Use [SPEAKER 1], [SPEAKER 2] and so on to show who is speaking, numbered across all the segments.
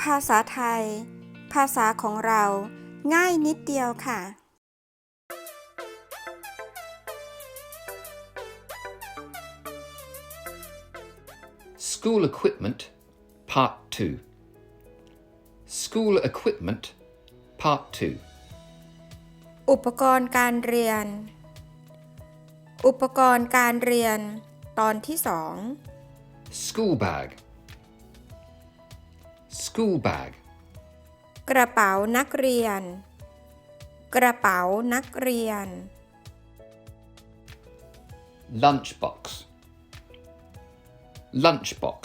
[SPEAKER 1] ภาษาไทย ภาษาของเราง่ายนิดเดียวค่ะ
[SPEAKER 2] School equipment, part 2. School equipment, part 2.
[SPEAKER 1] อุปกรณ์การเรียน อุปกรณ์การเรียน ตอนที่สอง
[SPEAKER 2] School bag. School bag.
[SPEAKER 1] กระเป๋านักเรียน กระเป๋านักเรียน
[SPEAKER 2] Lunchbox. Lunchbox.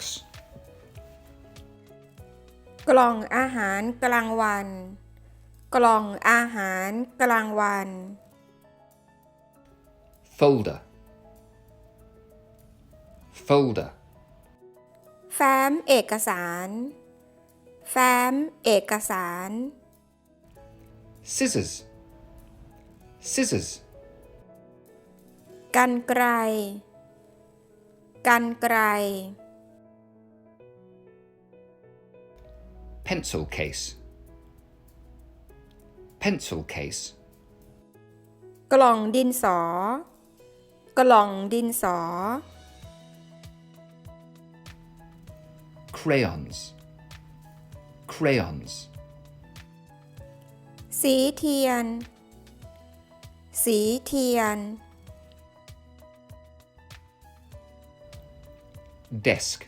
[SPEAKER 1] กล่องอาหารกลางวัน กล่องอาหารกลางวัน
[SPEAKER 2] Folder. Folder.
[SPEAKER 1] แฟ้มเอกสาร แฟ้ม เอกสาร
[SPEAKER 2] Scissors. Scissors.
[SPEAKER 1] กันไกร กันไกร
[SPEAKER 2] Pencil case. Pencil case.
[SPEAKER 1] กล่องดินสอ กล่องดินสอ
[SPEAKER 2] Crayons. Crayons.
[SPEAKER 1] สีเทียน สีเทียน
[SPEAKER 2] Desk.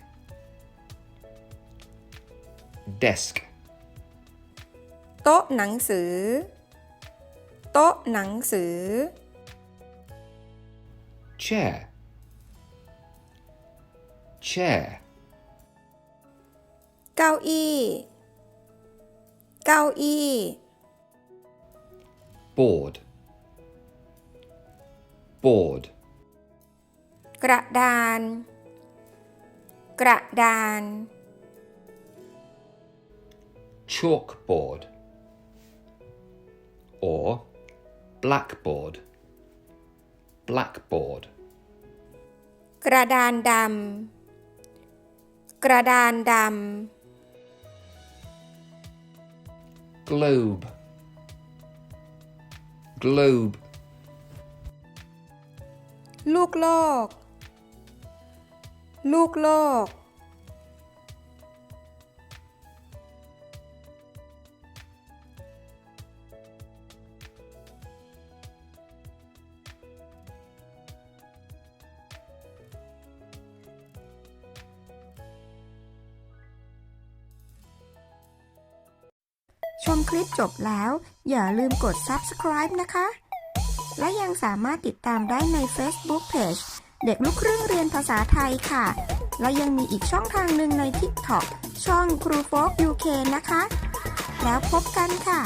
[SPEAKER 2] Desk.
[SPEAKER 1] โต๊ะหนังสือ โต๊ะหนังสือ
[SPEAKER 2] Chair. Chair.
[SPEAKER 1] เก้าอี้ เก้าอี้
[SPEAKER 2] Board. Board.
[SPEAKER 1] กระดาน กระดาน
[SPEAKER 2] Chalkboard. Or blackboard. Blackboard.
[SPEAKER 1] กระดานดำ กระดานด
[SPEAKER 2] Globe. Globe. ำ
[SPEAKER 1] ลูกโลก ลูกโลก มคลิปจบแล้ว อย่าลืมกด subscribe นะคะ และยังสามารถติดตามได้ใน Facebook Page เด็กลูกครึ่งเรียนภาษาไทยค่ะ และยังมีอีกช่องทางหนึ่งใน TikTok ช่องครูโฟก UK นะคะ แล้วพบกันค่ะ